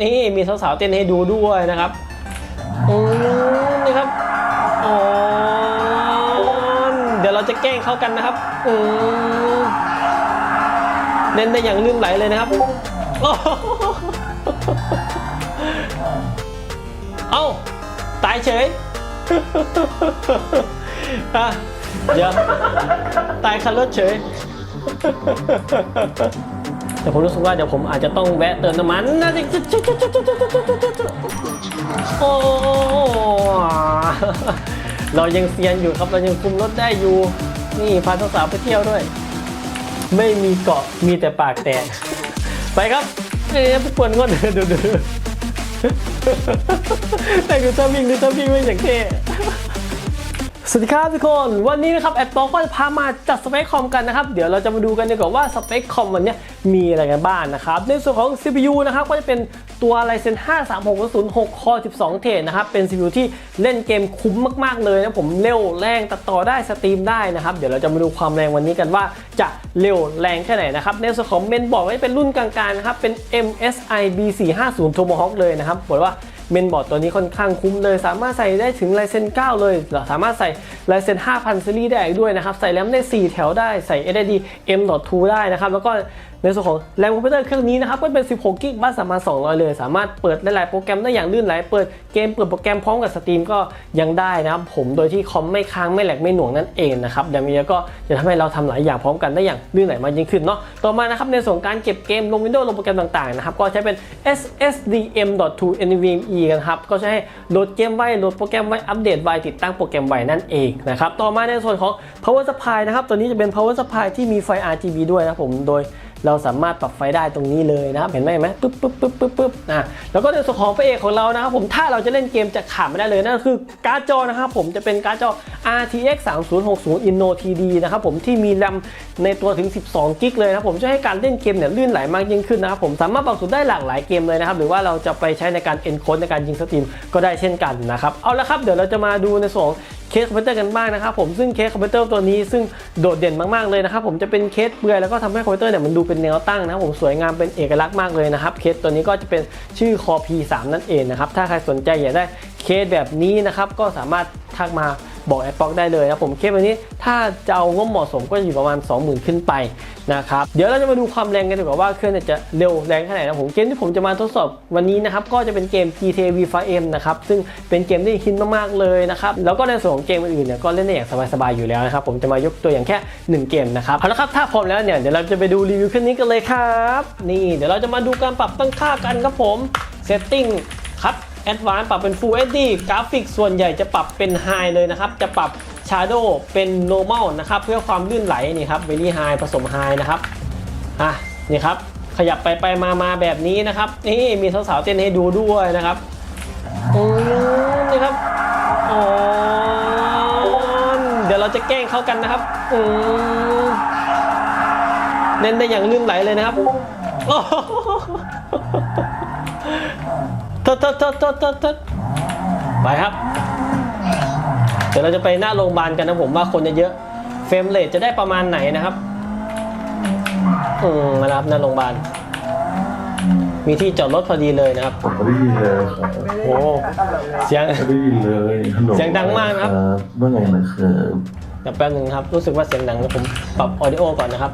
นี่มีสาวๆเต้นให้ดูด้วยนะครับอืมนี่ครับอ๋อเดี๋ยวเราจะแกล้งเข้ากันนะครับอืมเล่นได้อย่างลื่นไหลเลยนะครับอเอ้าตายเฉยอะเดี๋ยวตายคันรถเฉย แต่ผมรู้สึกว่าเดี๋ยวผมอาจจะต้องแวะเติมน้ำมันนะโอ้เรายังเซียนอยู่ครับเรายังคุมรถได้อยู่ นี่พาสาวๆไปเที่ยวด้วย ไม่มีเกาะมีแต่ปากแตกไปครับเอ๊ะผู้ปวนก็เดินดูดูแต่ดูท่าวิ่งดูท่าวิ่งไม่อย่างเท่ สวัสดีครับทุกคน วันนี้นะครับแอดปอกก็จะพามาจัดสเปคคอมกันนะครับ เดี๋ยวเราจะมาดูกันดีกว่าว่าสเปคคอมวันนี้มีอะไรกันบ้างนะครับ ในส่วนของ CPU นะครับก็จะเป็นตัว Ryzen 5 3606 Core 12 เทรดนะครับ เป็น CPU ที่เล่นเกมคุ้มมากๆเลยนะผมเร็วแรงตัดต่อได้สตรีมได้นะครับ เดี๋ยวเราจะมาดูความแรงวันนี้กันว่าจะเร็วแรงแค่ไหนนะครับ ในส่วนของเมนบอร์ดก็จะเป็นรุ่นกลางๆนะครับเป็น MSI B450 Tomahawk เลยนะครับบอกว่า เมนบอร์ดตัวนี้ค่อนข้างคุ้มเลย สามารถใส่ได้ถึงลายเซ็น9 เลยหรอสามารถใส่ลายเซ็น5000ซีรีส์ได้อีกด้วยนะครับ ใส่แรมได้ 4 แถวได้ใส่ SSD M.2 ได้นะครับแล้วก็ ในส่วนของแรมคอมพิวเตอร์เครื่องนี้นะครับก็เป็น 16 กิกบัสสามารถ200 เลย สามารถเปิดหลายๆโปรแกรมได้อย่างลื่นไหลเปิดเกมเปิดโปรแกรมพร้อมกับสตรีมก็ยังได้นะครับผมโดยที่คอมไม่ค้างไม่แหลกไม่หน่วงนั่นเองนะครับอย่างนี้ก็จะทำให้เราทำหลายอย่างพร้อมกันได้อย่างลื่นไหลมากยิ่งขึ้นเนาะต่อมานะครับในส่วนการเก็บเกมลง Windows ลงโปรแกรมต่างๆนะครับก็ใช้เป็น SSD M.2 NVMe กันครับก็ให้โหลดเกมไว้โหลดโปรแกรมไว้อัปเดตไว้ติดตั้งโปรแกรมไว้นั่นเองนะครับต่อมาในส่วนของ power supply นะครับตัวนี้จะเป็น power supply ที่มีไฟ RGB ด้วยนะผมโดย เราสามารถปรับไฟได้ตรงนี้เลยนะครับเห็นไหมไหมปึ๊บปึ๊บปึ๊บปึ๊บปึ๊บนะแล้วก็ในส่วนของพระเอกของเรานะครับผมถ้าเราจะเล่นเกมจะขาดไม่ได้เลยนั่นคือการ์ดจอนะครับผมจะเป็นการ์ดจอ RTX 3060 Inno TD นะครับผมที่มีแรมในตัวถึง 12 กิกเลยนะครับผมจะให้การเล่นเกมเนี่ยลื่นไหลมากยิ่งขึ้นนะครับผมสามารถปรับสูตรได้หลากหลายเกมเลยนะครับหรือว่าเราจะไปใช้ในการ encode ในการยิงสตรีมก็ได้เช่นกันนะครับเอาละครับเดี๋ยวเราจะมาดูในส่วนเคสคอมพิวเตอร์กันบ้างนะครับผมซึ่งเคสคอมพิวเตอร์ตัวนี้ซึ่งโดดเด่นมากๆเลยนะครับผมจะเป็นเคสเปลือยแล้วก็ทำให้คอมพิวเตอร์เนี่ยมันดูเป็นแนวตั้งนะครับผมสวยงามเป็นเอกลักษณ์มากเลยนะครับเคสตัวนี้ก็จะเป็นชื่อ Core P3 นั่นเองนะครับถ้าใครสนใจอยากได้เคสแบบนี้นะครับก็สามารถทักมา บอกแอปปอกได้เลยนะผมเคสแบบนี้ถ้าจะเอางบเหมาะสมก็จะอยู่ประมาณ 20,000 ขึ้นไปนะครับเดี๋ยวเราจะมาดูความแรงกันดีกว่าว่าเครื่องจะเร็วแรงแค่ไหนนะผมเกมที่ผมจะมาทดสอบวันนี้นะครับก็จะเป็นเกม GTA V5M นะครับซึ่งเป็นเกมที่ฮิตมากๆเลยนะครับแล้วก็ในส่วนของเกมอื่นๆเนี่ยก็เล่นได้อย่างสบายๆอยู่แล้วนะครับผมจะมายกตัวอย่างแค่ 1 เกมนะครับเอาละครับถ้าพร้อมแล้วเนี่ยเดี๋ยวเราจะไปดูรีวิวเครื่องนี้กันเลยครับนี่เดี๋ยวเราจะมาดูการปรับตั้งค่ากันครับผม Setting ครับ Advanced ปรับเป็น Full HD กราฟิกส่วนใหญ่จะปรับเป็น High เลยนะครับ จะปรับ Shadow เป็น Normal นะครับ เพื่อความลื่นไหลนี่ครับ Very High ผสม High นะครับ อะ นี่ครับ ขยับไปไปมามาแบบนี้นะครับ นี่มีสาวๆเต้นให้ดูด้วยนะครับอืมนี่ครับอ๋อเดี๋ยวเราจะแกล้งเข้ากันนะครับอืมเล่นได้อย่างลื่นไหลเลยนะครับโอ้ ทดทดทดทดทดทดไปครับ เดี๋ยวเราจะไปหน้าโรงพยาบาลกันนะผมว่าคนจะเยอะ เฟรมเรทจะได้ประมาณไหนนะครับ อืมมารับหน้าโรงพยาบาล มีที่จอดรถพอดีเลยนะครับ ผมไม่ได้ยินเลยครับโอ้ เสียง ไม่ได้ยินเลยฮัลโหลเสียงดังมากนะครับ ว่าไงนะครับ เดี๋ยวแป๊บนึงครับ รู้สึกว่าเสียงดังแล้วผมปรับออดิโอก่อนนะครับ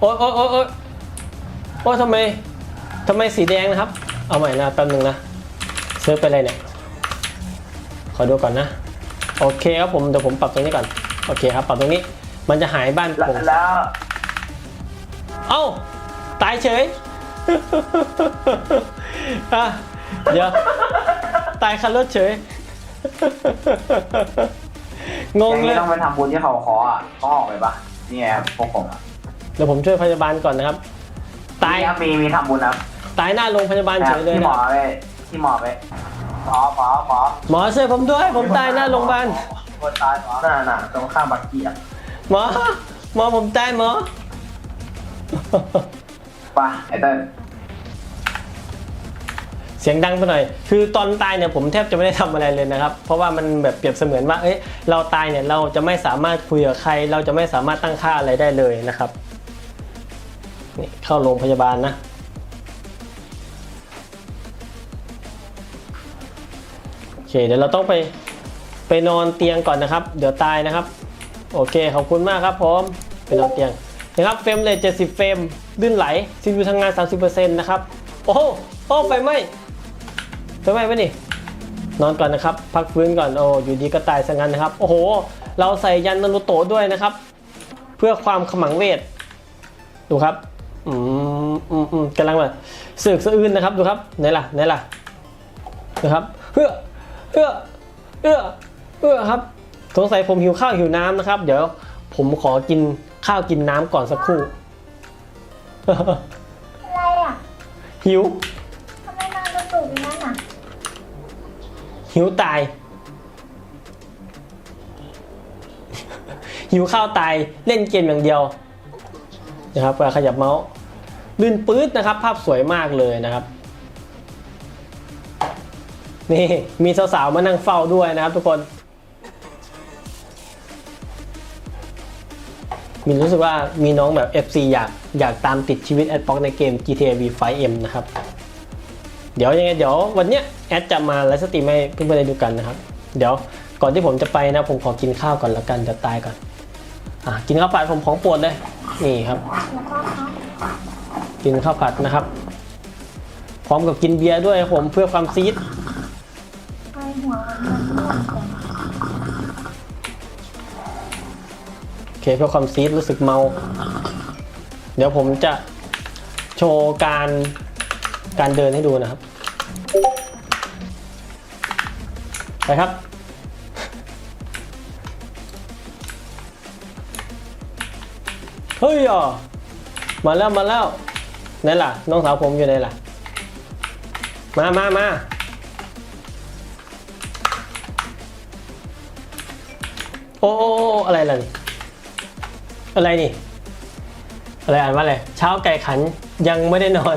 โอ๊ยโอ๊ยโอ๊ยโอ๊ยโอ๊ยทำไมทำไมสีแดงนะครับ เอาใหม่นะแป๊บนึงนะเซิร์ฟไปอะไรเนี่ย ขอดูก่อนนะ โอเคครับผมเดี๋ยวผมปรับตรงนี้ก่อน โอเคครับ ปรับตรงนี้ มันจะหายบ้านแล้วผมแล้ว เอ้า ตายเฉยอะเดี๋ยว ตายคันรถเฉยงองย่างเลนี้ยต้องไปทำบุญที่เขาคออะต้องออกไปปะนี่ไงพวกผมอะเดี๋ยวผมช่วยพยาบาลก่อนนะครับ ตายนี่ครับมีมีทำบุญครับตายหน้าโรงพยาบาลเฉยเลยที่หมนะอไปที่หมอไปหมอหมอหมอหมอช่วยผมด้วย ผมตายหน้าโรงพยาบาล คนตายหมอน่ะน่ะตรงข้างบักกี้อะหมอ หมอผมตายหมอ ป่ะไอ้เต้นเสียงดังไปหน่อย คือตอนตายเนี่ยผมแทบจะไม่ได้ทำอะไรเลยนะครับ เพราะว่ามันแบบเปรียบเสมือนว่า เอ้ย เราตายเนี่ยเราจะไม่สามารถคุยกับใคร เราจะไม่สามารถตั้งค่าอะไรได้เลยนะครับ นี่เข้าโรงพยาบาลนะ โอเค เดี๋ยวเราต้องไปไปนอนเตียงก่อนนะครับ เดี๋ยวตายนะครับ โอเค ขอบคุณมากครับผมไปนอนเตียงนะครับ เฟรมเลย70เฟรมลื่นไหลซีพีทำงาน30%นะครับ โอ้โหโอ้ไฟไหม้ไฟไหม้ปะนี่นอนก่อนนะครับ พักฟื้นก่อนโอ้อยู่ดีก็ตายซะงั้นนะครับ โอ้โห เราใส่ยันนารุโตะด้วยนะครับ เพื่อความขมังเวทดูครับ อืมอืมอืมกำลังแบบเสือกสะอื้นนะครับดูครับไหนล่ะไหนล่ะนะครับเพื่อเพื่อเพื่อเพื่อครับสงสัยผมหิวข้าวหิวน้ำนะครับ เดี๋ยวผมขอกินข้าวกินน้ำก่อนสักครู่ อะไรอะหิว ทำไมนอนกระตุกอย่างนั้นอะหิวตาย หิวข้าวตายเล่นเกมอย่างเดียว นะครับเวลาขยับเมาส์ลื่นปื๊ดนะครับ ภาพสวยมากเลยนะครับ นี่มีสาวๆมานั่งเฝ้าด้วยนะครับ ทุกคน มีรู้สึกว่ามีน้องแบบ FC อยากอยากตามติดชีวิตแอดบ็อกในเกม GTA V 5M นะครับ เดี๋ยวยังไงเดี๋ยววันเนี้ยแอดจะมาไลฟ์สตรีมให้เพื่อนๆได้ดูกันนะครับ เดี๋ยวก่อนที่ผมจะไปนะผมขอกินข้าวก่อนแล้วกันจะตายก่อน อะกินข้าวผัดผมของโปรดเลย นี่ครับ กินข้าวผัดนะครับ พร้อมกับกินเบียร์ด้วยผมเพื่อความซีดโอเคเพื่อความซีดรู้สึกเมา เดี๋ยวผมจะโชว์การการเดินให้ดูนะครับ ไปครับ เฮ้ยอะมาแล้วมาแล้วไหนล่ะ น้องสาวผมอยู่ไหนล่ะ มามามาโอ้โออะไรล่ะนี่อะไรนี่ อะไรอ่านว่าอะไรเช้าไก่ขันยังไม่ได้นอน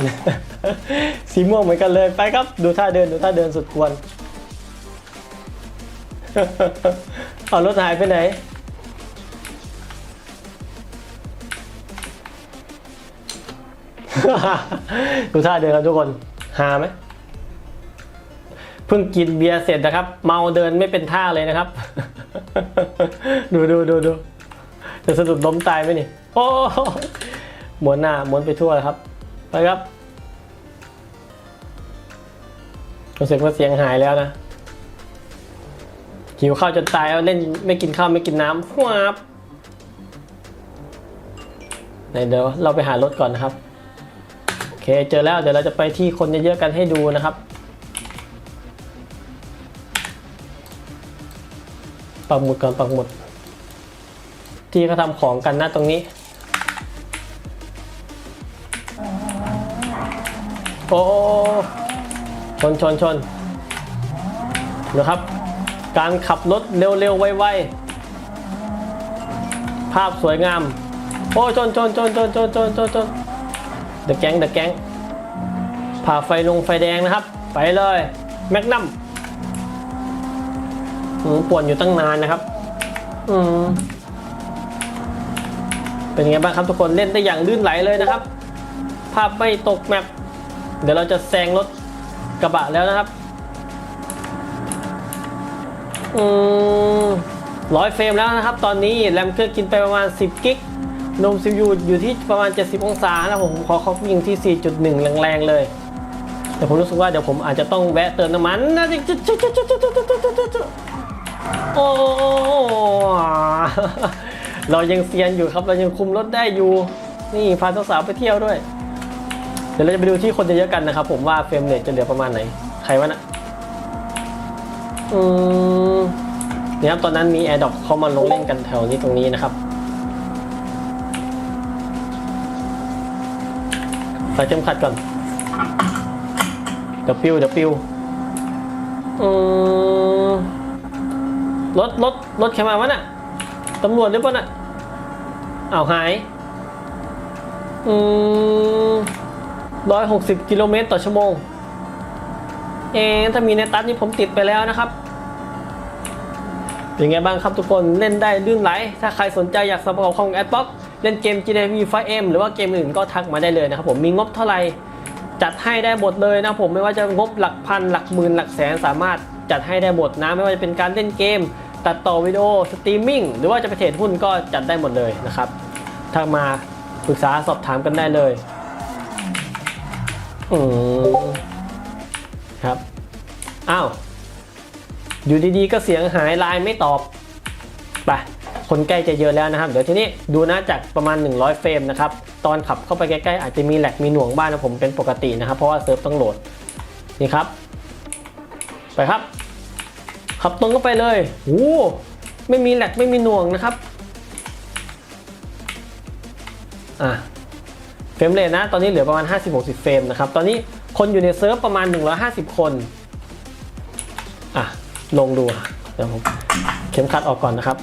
สีม่วงเหมือนกันเลยไปครับ ดูท่าเดินดูท่าเดินสุดควรเอารถหายไปไหน ดูท่าเดินครับทุกคนหาไหมเพิ่งกินเบียร์เสร็จนะครับ เมาเดินไม่เป็นท่าเลยนะครับ ดูดูดูดูจะสะดุดล้มตายไหมนี่ โอ้หมุนหน้าหมุนไปทั่วเลยครับ ไปครับรู้สึกว่าเสียงหายแล้วนะหิวข้าวจนตายเอาเล่นไม่กินข้าวไม่กินน้ำว้าบไหนเดี๋ยวเราไปหารถก่อนนะครับ เคเจอแล้วเดี๋ยวเราจะไปที่คนเยอะๆกันให้ดูนะครับ ปักหมุดก่อนปักหมุด ที่เขาทำของกันนะตรงนี้ โอ้ชนชนชนนะครับ การขับรถเร็วๆ ไวๆ ภาพสวยงาม โอ้ชนชนชนชนชนชนชนชน เดอะแก๊งเดอะแก๊งผ่าไฟลงไฟแดงนะครับ ไปเลยแมกนัมป่วนอยู่ตั้งนานนะครับ อืมเป็นไงบ้างครับทุกคนเล่นได้อย่างลื่นไหลเลยนะครับ ภาพไม่ตกแมปเดี๋ยวเราจะแซงรถกระบะแล้วนะครับ อืมร้อยเฟรมแล้วนะครับ ตอนนี้แรมเครื่องกินไปประมาณ 10 กิก นมซิวยูอยู่ที่ประมาณ 70 องศานะผมขอเขายิงที่ 4.1 แรงๆเลย แต่ผมรู้สึกว่าเดี๋ยวผมอาจจะต้องแวะเติมน้ำมันนะโอ้เรายังเซียนอยู่ครับเรายังคุมรถได้อยู่ นี่พาสาวๆไปเที่ยวด้วย เดี๋ยวเราจะไปดูที่คนเยอะกันนะครับ ผมว่าเฟรมเรทจะเหลือประมาณไหน ใครวะนะอืมเนี่ยครับตอนนั้นมีแอร์ดอปเข้ามาลงเล่นกันแถวนี้ตรงนี้นะครับ ใส่เข็มขัดก่อน เดี๋ยวปิวเดี๋ยวปิวรถรถรถใครมาวะน่ะตำรวจหรือเปล่าน่ะอ้าวหายอืมร้อยหกสิบกิโลเมตรต่อชั่วโมง เอ๊ถ้ามีในตัดนี่ผมติดไปแล้วนะครับเป็นไงบ้างครับทุกคนเล่นได้ลื่นไหล ถ้าใครสนใจอยากสมัครของแอดบ็อก เล่นเกม GTA V 5M หรือว่าเกมอื่นก็ทักมาได้เลยนะครับผมมีงบเท่าไหร่จัดให้ได้หมดเลยนะผมไม่ว่าจะงบหลักพันหลักหมื่นหลักแสนสามารถจัดให้ได้หมดนะไม่ว่าจะเป็นการเล่นเกม ตัดต่อวิดีโอสตรีมมิ่งหรือว่าจะไปเทรดหุ้นก็จัดได้หมดเลยนะครับทักมาปรึกษาสอบถามกันได้เลยอืมครับอ้าวอยู่ดีๆก็เสียงหายไลน์ไม่ตอบ คนใกล้จะเยอะแล้วนะครับ เดี๋ยวทีนี้ดูนะจากประมาณ 100 เฟรมนะครับ ตอนขับเข้าไปใกล้ๆอาจจะมีแหลกมีหน่วงบ้างนะผมเป็นปกตินะครับ เพราะว่าเซิร์ฟต้องโหลด นี่ครับ ไปครับ ขับตรงเข้าไปเลยโอ้ไม่มีแหลกไม่มีหน่วงนะครับ อะเฟรมเรทนะ ตอนนี้เหลือประมาณ 50-60 เฟรมนะครับ ตอนนี้คนอยู่ในเซิร์ฟประมาณ 150 คน อะ ลงดูอะเดี๋ยวผมเข็มขัดออกก่อนนะครับ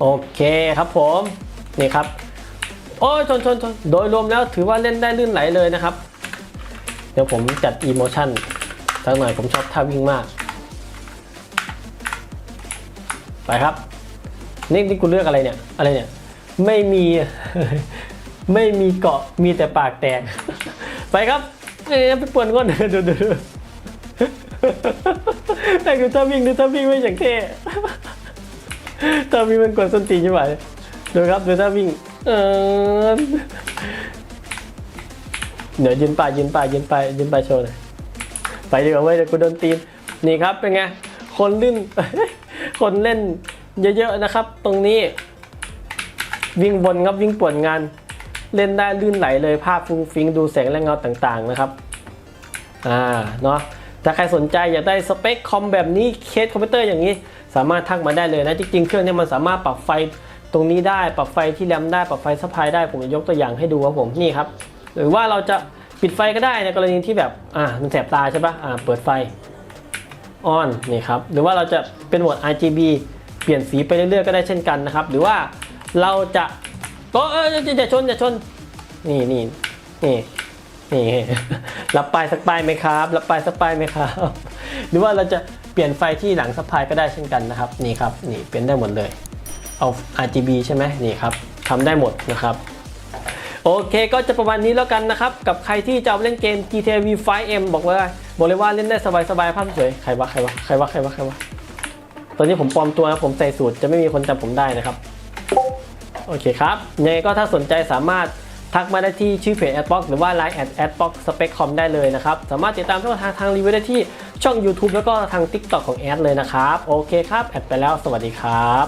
โอเคครับผมนี่ครับโอ้ยชนชนชนโดยรวมแล้วถือว่าเล่นได้ลื่นไหลเลยนะครับ เดี๋ยวผมจัดอีโมชั่นสักหน่อยผมชอบท่าวิ่งมาก ไปครับ นี่นี่กูเลือกอะไรเนี่ย อะไรเนี่ย ไม่มี ไม่มีเกาะมีแต่ปากแตก ไปครับเอ้ยไปปวนก้นดูดูดูแต่คือถ้าวิ่งดูถ้าวิ่งไม่อย่างเท่ ถ้าวิ่งมันกดส้นตีนใช่ไหมดูครับดูถ้าวิ่งเออเดี๋ยวยืนป่ายยืนป่ายยืนป่ายยืนป่ายโชว์หน่อยไปดีกว่าเว้ยเดี๋ยวกูโดนตีนนี่ครับเป็นไงคนลื่นคนเล่นเยอะๆนะครับ ตรงนี้ วิ่งบนครับวิ่งป่วนงานเล่นได้ลื่นไหลเลยภาพฟุ้งฟิ้งดูแสงและเงาต่างๆนะครับ อ่าเนาะ ถ้าใครสนใจอยากได้สเปคคอมแบบนี้เคสคอมพิวเตอร์อย่างนี้ สามารถทักมาได้เลยนะจริงๆเครื่องนี้มันสามารถปรับไฟตรงนี้ได้ปรับไฟที่แรมได้ปรับไฟซัพพลายได้ผมจะยกตัวอย่างให้ดูครับผมนี่ครับ หรือว่าเราจะปิดไฟก็ได้ในกรณีที่แบบอ่ามันแสบตาใช่ปะอ่าเปิดไฟออนนี่ครับหรือว่าเราจะเป็นโหมด RGB เปลี่ยนสีไปเรื่อยๆก็ได้เช่นกันนะครับ หรือว่าเราจะก็เอออย่าชนอย่าชนนี่นี่นี่ นี่รับปลายสักปลายไหมครับ รับปลายสักปลายไหมครับ หรือว่าเราจะเปลี่ยนไฟที่หลังสักปลายก็ได้เช่นกันนะครับ นี่ครับ นี่เป็นได้หมดเลย เอา RGB ใช่ไหมนี่ครับทำได้หมดนะครับ โอเคก็จะประมาณนี้แล้วกันนะครับ กับใครที่จะเล่นเกม GTA V 5M บอกเลยบอกเลยว่าเล่นได้สบายๆภาพสวย ใครวะ ใครวะ ใครวะ ใครวะ ใครวะ ตอนนี้ผมปลอมตัวนะผมใส่สูตรจะไม่มีคนจำผมได้นะครับ โอเคครับยังไงก็ถ้าสนใจสามารถ ทักมาได้ที่ชื่อเพจ Adbox หรือว่า Line at Adbox Speccom ได้เลยนะครับ สามารถติดตามช่องทางทางรีวิวได้ที่ช่อง YouTube แล้วก็ทาง TikTok ของแอดเลยนะครับ โอเคครับ แอดไปแล้วสวัสดีครับ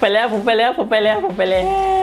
ไปแล้วผมไปแล้วผมไปแล้วผมไปแล้ว